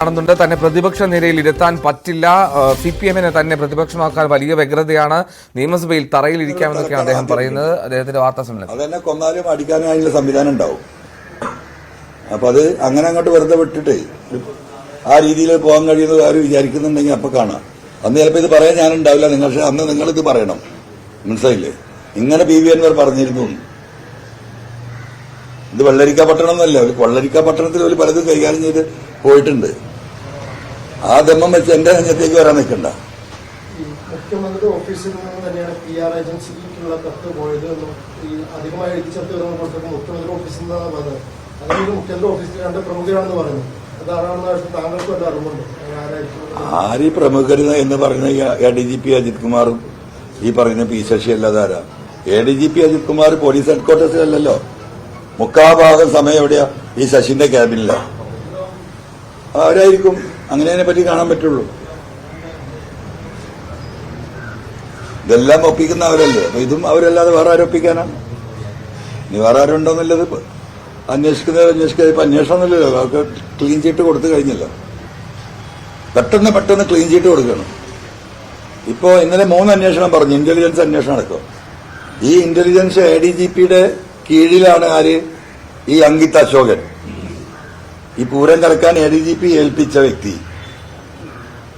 കാണുന്നുണ്ട്. തന്നെ പ്രതിപക്ഷ നിരയിൽ ഇരുത്താൻ പറ്റില്ല. സി പി എമ്മിനെ തന്നെ പ്രതിപക്ഷമാക്കാൻ വലിയ വ്യഗ്രതയാണ്. നിയമസഭയിൽ തറയിൽ ഇരിക്കാമെന്നൊക്കെയാണ് അദ്ദേഹം പറയുന്നത്. അദ്ദേഹത്തിന്റെ വാർത്താ സമ്മേളനം അതെന്നെ കൊന്നാലും അടിക്കാനും അതിനുള്ള സംവിധാനം ഉണ്ടാവും. അപ്പൊ അത് അങ്ങനെ അങ്ങോട്ട് വെറുതെ വിട്ടിട്ട് ആ രീതിയിൽ പോകാൻ കഴിയുന്നത് ആരും വിചാരിക്കുന്നുണ്ടെങ്കിൽ അപ്പൊ കാണാം. അന്ന് ചിലപ്പോൾ ഇത് പറയാൻ ഞാനുണ്ടാവില്ല. നിങ്ങൾ അന്ന് നിങ്ങൾ ഇത് പറയണം. മനസ്സിലായില്ലേ? ഇങ്ങനെ പി വി അൻവർ പറഞ്ഞിരുന്നു. ഇത് വെള്ളരിക്ക പട്ടണം എന്നല്ല ഒരു വെള്ളരിക്ക പട്ടണത്തിൽ ഒരു പലതും കൈകാര്യം ചെയ്ത് പോയിട്ടുണ്ട്. ആ ദമ്മം വെച്ച് എന്റെ രംഗത്തേക്ക് വരാൻ നിൽക്കണ്ട. ഈ മുഖ്യമന്ത്രി ഓഫീസിൽ നിന്ന് തന്നെയാണ് പി ആർ ഏജൻസിക്കുള്ള കത്ത് പോയത് എന്നും ഈ അധികമായി എഴുതി ചേർത്ത് വരുന്ന കൊടുത്തപ്പോൾ മുഖ്യമന്ത്രി ഓഫീസിൽ നിന്നാണ് പറഞ്ഞത്. അങ്ങനെ മുഖ്യമന്ത്രി ഓഫീസിൽ രണ്ട് പ്രമുഖരാണെന്ന് പറയുന്നു. അതാണെന്ന് താങ്കൾക്ക് വല്ല അറിവുണ്ട്. ആര് ഈ പ്രമുഖർ എന്ന് പറയുന്ന A D G P Ajith കുമാറും ഈ പറയുന്ന P Sasi അല്ലാതാരാ? A D G P Ajith Kumar police ഹെഡ്ക്വാർട്ടേഴ്സിലല്ലോ മുക്കാഭാഗം സമയം എവിടെയാ? ഈ ശശിന്റെ ക്യാബിനിലാ. ആരായിരിക്കും? അങ്ങനെ അതിനെ പറ്റി കാണാൻ പറ്റുള്ളൂ. ഇതെല്ലാം ഒപ്പിക്കുന്ന അവരല്ലേ അപ്പൊ ഇതും അവരല്ലാതെ വേറെ ആരും ഒപ്പിക്കാനാണ്. ഇനി വേറെ ആരുണ്ടോന്നുള്ളത് അന്വേഷിക്കുന്നത്? അന്വേഷിക്കുന്നത് ഇപ്പൊ അന്വേഷണം ഒന്നുമില്ലല്ലോ അവർക്ക് ക്ലീൻ ചീട്ട് കൊടുത്തു കഴിഞ്ഞല്ലോ. പെട്ടെന്ന് പെട്ടെന്ന് ക്ലീൻ ചീട്ട് കൊടുക്കണം. ഇപ്പോ ഇന്നലെ മൂന്ന് അന്വേഷണം പറഞ്ഞു. ഇന്റലിജൻസ് അന്വേഷണം നടക്കും. ഈ ഇന്റലിജൻസ് എ ഡി ജി പിയുടെ കീഴിലാണ് ആര്? ഈ അങ്കിത് അശോകൻ. ഈ പൂരം കലക്കാൻ എ ഡി ജി പി ഏൽപ്പിച്ച വ്യക്തി.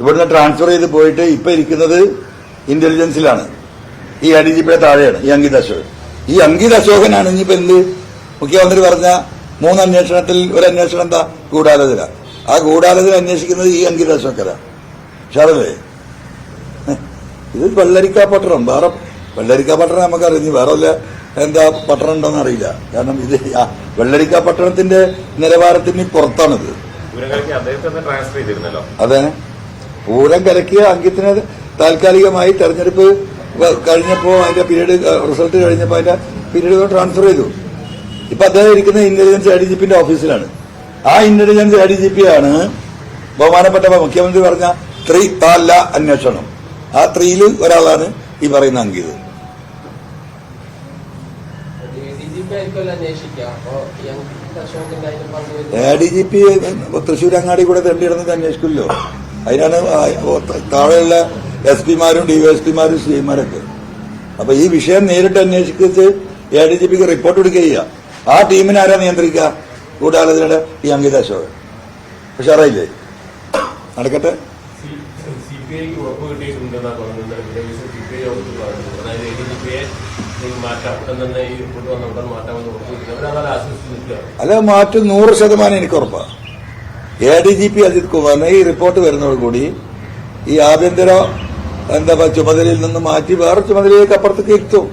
ഇവിടുന്ന് ട്രാൻസ്ഫർ ചെയ്ത് പോയിട്ട് ഇപ്പൊ ഇരിക്കുന്നത് ഇന്റലിജൻസിലാണ് ഈ എ ഡി ജി പിയുടെ താഴെയാണ് ഈ അങ്കിത് അശോകൻ. ഈ അങ്കിത് അശോകനാണ് ഇനിയിപ്പോ എന്ത്? മുഖ്യമന്ത്രി പറഞ്ഞ മൂന്ന് അന്വേഷണത്തിൽ ഒരു അന്വേഷണം എന്താ? ഗൂഢാലോചന. ആ ഗൂഢാലോചന അന്വേഷിക്കുന്നത് ഈ അങ്കിത് അശോകനാണ് ഷാറല്ലേ ഇത് വെള്ളരിക്കാപ്പട്ടണം വേറെ വെള്ളരിക്കാപ്പട്ടണം നമുക്കറിഞ്ഞു വേറെ എന്താ പട്ടണം ഉണ്ടോന്ന് അറിയില്ല കാരണം ഇത് വെള്ളരിക്ക പട്ടണത്തിന്റെ നിലവാരത്തിന് പുറത്താണിത്. അതെ. പൂരം കലക്കിയ അങ്കിത്തിന് താൽക്കാലികമായി തെരഞ്ഞെടുപ്പ് വ- കഴിഞ്ഞപ്പോ അതിന്റെ പീരീഡ് റിസൾട്ട് കഴിഞ്ഞപ്പോ അതിന്റെ പീരീഡ് ട്രാൻസ്ഫർ ചെയ്തു. ഇപ്പൊ അദ്ദേഹം ഇരിക്കുന്ന ഇന്റലിജൻസ് എ ഡി ജി പിന്റെ ഓഫീസിലാണ് ആ intelligence A D G P ആണ് ബഹുമാനപ്പെട്ട മുഖ്യമന്ത്രി പറഞ്ഞ ത്രീ താല അന്വേഷണം. ആ ത്രീയിൽ ഒരാളാണ് ഈ പറയുന്ന അങ്കിത് ഡി ജി പി ആയിരിക്കുമല്ലോ അന്വേഷിക്കുക അപ്പൊ ഈ അങ്കിത് അശോകന്റെ അതിന്റെ പങ്ക് A D G P Thrissur അങ്ങാടി കൂടെ തെണ്ടിയിടുന്നത് അന്വേഷിക്കില്ലോ അതിനാണ് താഴെയുള്ള എസ് പിമാരും ഡി താഴെയുള്ള എസ് പിമാരും സി എമാരൊക്കെ അപ്പൊ ഈ വിഷയം നേരിട്ട് അന്വേഷിച്ച് എ ഡി ജി പിക്ക് റിപ്പോർട്ട് കൊടുക്കുക ചെയ്യുക ആ ടീമിനെ ആരാ നിയന്ത്രിക്കുക? കൂടാലോചനയുടെ ഈ അങ്കിത അശോകൻ. ഉഷാറായില്ലേ? നടക്കട്ടെ. സി പി ഐക്ക് ഉറപ്പ് കിട്ടിയിട്ടുണ്ടെന്നാണ് പറയുന്നത് സി പി ഐ യോഗത്തിൽ പറഞ്ഞത് മാറ്റാം ഉടൻ തന്നെ ഈ റിപ്പോർട്ട് വന്ന ഉടൻ മാറ്റാമെന്ന് ഉറപ്പ് കിട്ടി അവരതാണ് ആശ്വസിച്ച് നിൽക്കുകയാണ് അല്ല മാറ്റം നൂറ് ശതമാനം എനിക്ക് ഉറപ്പാണ് A D G P Ajith കുമാറിനെ ഈ റിപ്പോർട്ട് വരുന്നതോടുകൂടി ഈ ആഭ്യന്തര എന്താ ചുമതലയിൽ നിന്ന് മാറ്റി വേറെ ചുമതലയിലേക്ക് അപ്പുറത്തേക്ക് ഇരുത്തും.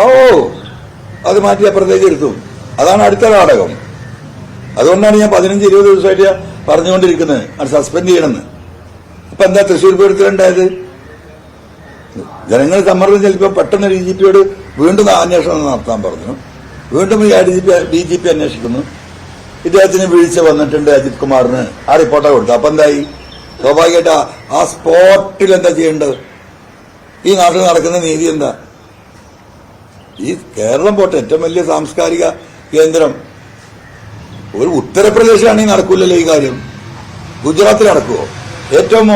ഓ അത് മാറ്റി അപ്പുറത്തേക്ക് ഇരുത്തും. അതാണ് അടുത്ത നാടകം. അതുകൊണ്ടാണ് ഞാൻ പതിനഞ്ച് ഇരുപത് ദിവസമായിട്ട് പറഞ്ഞുകൊണ്ടിരിക്കുന്നത്. അത് സസ്പെൻഡ് ചെയ്യണമെന്ന്. ഇപ്പൊ എന്താ തൃശ്ശൂർ പൂരത്തിലുണ്ടായത്? ജനങ്ങൾ സമ്മർദ്ദം ചെലുമ്പോൾ പെട്ടെന്ന് ഡി ജി പിയോട് വീണ്ടും അന്വേഷണം നടത്താൻ പറഞ്ഞു. വീണ്ടും ഈ D G P D G P അന്വേഷിക്കുന്നു. ഇദ്ദേഹത്തിന് വീഴ്ച വന്നിട്ടുണ്ട് അജിത് കുമാറിന്. ആ റിപ്പോർട്ടാ കൊടുത്തു. അപ്പൊ എന്തായി? സ്വാഭാവികമായിട്ട് ആ- സ്പോട്ടിൽ എന്താ ചെയ്യേണ്ടത്? ഈ നാട്ടിൽ നടക്കുന്ന നീതി എന്താ? ഈ കേരളം പോട്ടെ ഏറ്റവും വലിയ സാംസ്കാരിക കേന്ദ്രം. ഒരു ഉത്തർപ്രദേശാണെങ്കിൽ നടക്കൂലല്ലോ ഈ കാര്യം. ഗുജറാത്തിൽ നടക്കുമോ ഏറ്റവും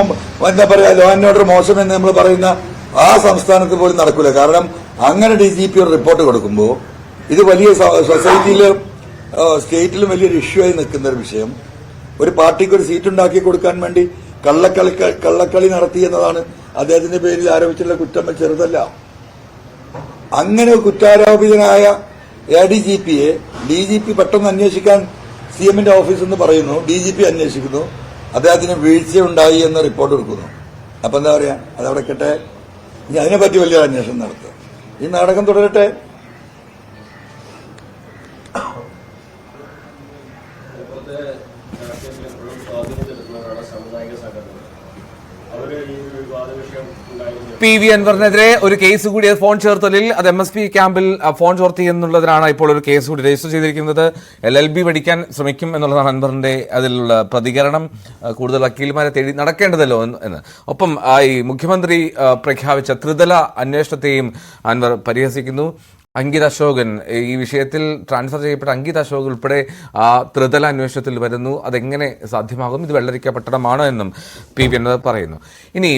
എന്താ പറയാ ലോ ആൻഡ് ഓർഡർ മോശം എന്ന് നമ്മൾ പറയുന്ന ആ സംസ്ഥാനത്ത് പോലും നടക്കില്ല കാരണം അങ്ങനെ ഡി ജി പി ഒരു റിപ്പോർട്ട് കൊടുക്കുമ്പോൾ ഇത് വലിയ സൊസൈറ്റിയിൽ സ്റ്റേറ്റിലും വലിയൊരു ഇഷ്യൂ ആയി നിൽക്കുന്ന ഒരു വിഷയം. ഒരു പാർട്ടിക്ക് ഒരു സീറ്റ് ഉണ്ടാക്കി കൊടുക്കാൻ വേണ്ടി കള്ളക്കളി കള്ളക്കളി നടത്തി എന്നതാണ് അദ്ദേഹത്തിന്റെ പേരിൽ ആരോപിച്ചിട്ടുള്ള കുറ്റം ചെറുതല്ല. അങ്ങനെ കുറ്റാരോപിതനായ എ ഡി ജി പിയെ ഡി ജി പി പെട്ടെന്ന് അന്വേഷിക്കാൻ സി എമ്മിന്റെ ഓഫീസ് എന്ന് പറയുന്നു. ഡി ജി പി അന്വേഷിക്കുന്നു. അദ്ദേഹത്തിന് വീഴ്ചയുണ്ടായി എന്ന് റിപ്പോർട്ട് കൊടുക്കുന്നു. അപ്പൊ എന്താ പറയാ? അതവിടെ കെട്ടെ. ഇനി അതിനെപ്പറ്റി വലിയ അന്വേഷണം നടത്തുക. ഈ നാടകം തുടരട്ടെ? സാമുദായിക സംഘടനകൾ അവർ ഈ ഒരു വിവാദ വിഷയം ഉണ്ടായിരുന്നു പി വി അൻവറിനെതിരെ ഒരു കേസ് കൂടി ഫോൺ ചേർത്തലിൽ. അത് എം എസ് പി ക്യാമ്പിൽ ഫോൺ ചോർത്തി എന്നുള്ളതിനാണ് ഇപ്പോൾ ഒരു കേസ് കൂടി രജിസ്റ്റർ ചെയ്തിരിക്കുന്നത്. എൽ എൽ ബി പഠിക്കാൻ ശ്രമിക്കും എന്നുള്ളതാണ് അൻവറിന്റെ അതിലുള്ള പ്രതികരണം. കൂടുതൽ വക്കീൽമാരെ തേടി നടക്കേണ്ടതല്ലോ എന്ന് ഒപ്പം ഈ മുഖ്യമന്ത്രി പ്രഖ്യാപിച്ച ത്രിതല അന്വേഷണത്തെയും അൻവർ പരിഹസിക്കുന്നു. അങ്കിത് അശോകൻ. ഈ വിഷയത്തിൽ ട്രാൻസ്ഫർ ചെയ്യപ്പെട്ട അങ്കിത് അശോക് ഉൾപ്പെടെ ത്രിതല അന്വേഷണത്തിൽ വരുന്നു. അതെങ്ങനെ സാധ്യമാകും? ഇത് വെള്ളരിക്ക പട്ടണമാണോ എന്നും പി വി പറയുന്നു. ഇനി